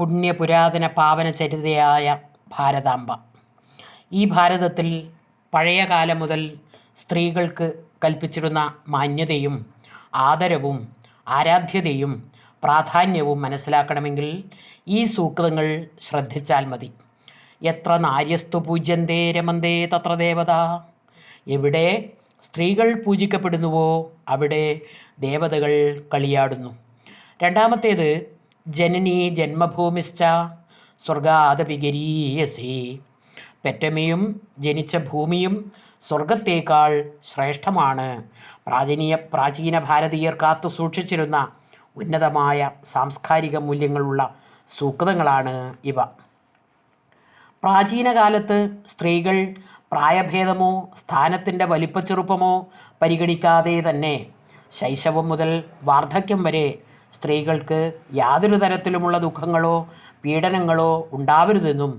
പുണ്യപുരാതന പാവന ചരിതയായ ഭാരതാംബ. ഈ ഭാരതത്തിൽ പഴയ കാലം മുതൽ സ്ത്രീകൾക്ക് കൽപ്പിച്ചിരുന്ന മാന്യതയും ആദരവും ആരാധ്യതയും പ്രാധാന്യവും മനസ്സിലാക്കണമെങ്കിൽ ഈ സൂക്തങ്ങൾ ശ്രദ്ധിച്ചാൽ മതി. എത്ര നാര്യസ്തു പൂജ്യന്തേ രമന്തേ തത്ര ദേവത. എവിടെ സ്ത്രീകൾ പൂജിക്കപ്പെടുന്നുവോ അവിടെ ദേവതകൾ കളിയാടുന്നു. രണ്ടാമത്തേത് ജനനി ജന്മഭൂമിശ്ച സ്വർഗാദപിഗരീയസി. പെറ്റമ്മയും ജനിച്ച ഭൂമിയും സ്വർഗത്തേക്കാൾ ശ്രേഷ്ഠമാണ്. പ്രാചീന പ്രാചീന ഭാരതീയർ കാത്തു സൂക്ഷിച്ചിരുന്ന ഉന്നതമായ സാംസ്കാരിക മൂല്യങ്ങളുള്ള സൂക്തങ്ങളാണ് ഇവ. പ്രാചീന കാലത്ത് സ്ത്രീകൾ പ്രായഭേദമോ സ്ഥാനത്തിന്റെ വലിപ്പച്ചെറുപ്പമോ പരിഗണിക്കാതെ തന്നെ ശൈശവം മുതൽ വാർദ്ധക്യം വരെ സ്ത്രീകൾക്ക് യാതൊരു തരത്തിലുമുള്ള ദുഃഖങ്ങളോ പീഡനങ്ങളോ ഉണ്ടാവരുതെന്നും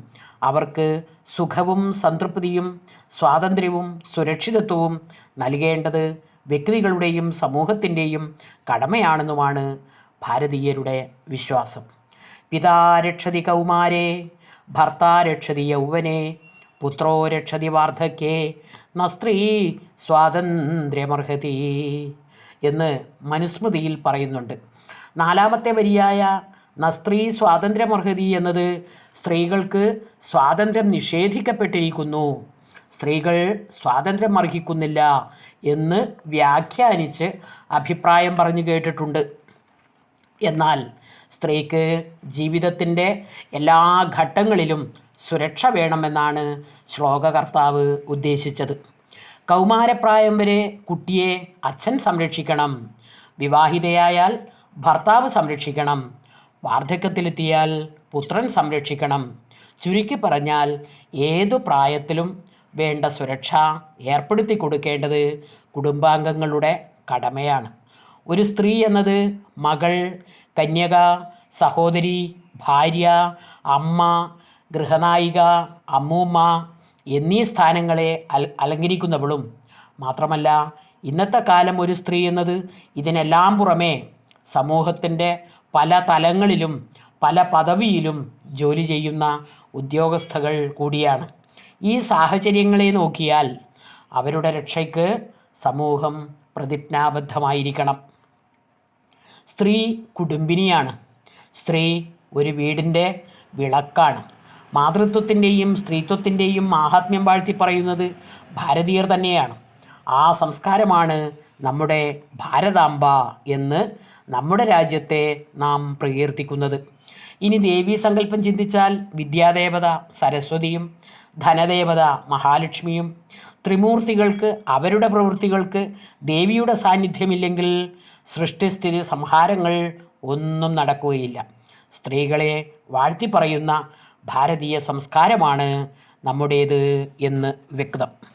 അവർക്ക് സുഖവും സംതൃപ്തിയും സ്വാതന്ത്ര്യവും സുരക്ഷിതത്വവും നൽകേണ്ടത് വ്യക്തികളുടെയും സമൂഹത്തിന്റെയും കടമയാണെന്നുമാണ് ഭാരതീയരുടെ വിശ്വാസം. പിതാ രക്ഷതി കൗമാരെ ഭർത്താ യൗവനെ പുത്രോ രക്ഷതി വാർദ്ധക്യേ ന സ്ത്രീ സ്വാതന്ത്ര്യമർഹതി. എന്ന് മനുസ്മൃതിയിൽ പറയുന്നുണ്ട്. നാലാമത്തെ വരിയായ ന സ്ത്രീ സ്വാതന്ത്ര്യമർഹതി എന്നത് സ്ത്രീകൾക്ക് സ്വാതന്ത്ര്യം നിഷേധിക്കപ്പെട്ടിരിക്കുന്നു. സ്ത്രീകൾ സ്വാതന്ത്ര്യം അർഹിക്കുന്നില്ല എന്ന് വ്യാഖ്യാനിച്ച് അഭിപ്രായം പറഞ്ഞു കേട്ടിട്ടുണ്ട്. എന്നാൽ സ്ത്രീക്ക് ജീവിതത്തിന്റെ എല്ലാ ഘട്ടങ്ങളിലും സുരക്ഷ വേണമെന്നാണ് ശ്ലോകകർത്താവ് ഉദ്ദേശിച്ചത്. കൗമാരപ്രായം വരെ കുട്ടിയെ അച്ഛൻ സംരക്ഷിക്കണം. വിവാഹിതയായാൽ ഭർത്താവ് സംരക്ഷിക്കണം. വാർദ്ധക്യത്തിലെത്തിയാൽ പുത്രൻ സംരക്ഷിക്കണം. ചുരുക്കി പറഞ്ഞാൽ ഏതു പ്രായത്തിലും വേണ്ട സുരക്ഷ ഏർപ്പെടുത്തി കൊടുക്കേണ്ടത് കുടുംബാംഗങ്ങളുടെ കടമയാണ്. ഒരു സ്ത്രീ എന്നത് മകൾ കന്യക സഹോദരി ഭാര്യ അമ്മ ഗൃഹനായിക അമ്മൂമ്മ എന്നീ സ്ഥാനങ്ങളെ അൽ അലങ്കരിക്കുന്നവളും. മാത്രമല്ല ഇന്നത്തെ കാലം ഒരു സ്ത്രീ എന്നത് ഇതിനെല്ലാം പുറമേ സമൂഹത്തിന്റെ പല തലങ്ങളിലും പല പദവിയിലും ജോലി ചെയ്യുന്ന ഉദ്യോഗസ്ഥകൾ കൂടിയാണ്. ഈ സാഹചര്യങ്ങളെ നോക്കിയാൽ അവരുടെ രക്ഷയ്ക്ക് സമൂഹം പ്രതിജ്ഞാബദ്ധമായിരിക്കണം. സ്ത്രീ കുടുംബിനിയാണ്. സ്ത്രീ ഒരു വീടിന്റെ വിളക്കാണ്. മാതൃത്വത്തിന്റെയും സ്ത്രീത്വത്തിന്റെയും മാഹാത്മ്യം വാഴ്ത്തി പറയുന്നത് ഭാരതീയർ തന്നെയാണ്. ആ സംസ്കാരമാണ് നമ്മുടെ ഭാരതാംബ എന്ന് നമ്മുടെ രാജ്യത്തെ നാം പ്രകീർത്തിക്കുന്നത്. ഇനി ദേവീ സങ്കല്പം ചിന്തിച്ചാൽ വിദ്യാദേവത സരസ്വതിയും ധനദേവത മഹാലക്ഷ്മിയും ത്രിമൂർത്തികൾക്ക് അവരുടെ പ്രവൃത്തികൾക്ക് ദേവിയുടെ സാന്നിധ്യമില്ലെങ്കിൽ സൃഷ്ടിസ്ഥിതി സംഹാരങ്ങൾ ഒന്നും നടക്കുകയില്ല. സ്ത്രീകളെ വാഴ്ത്തി പറയുന്ന ഭാരതീയ സംസ്കാരമാണ് നമ്മുടേത് എന്ന് വ്യക്തം.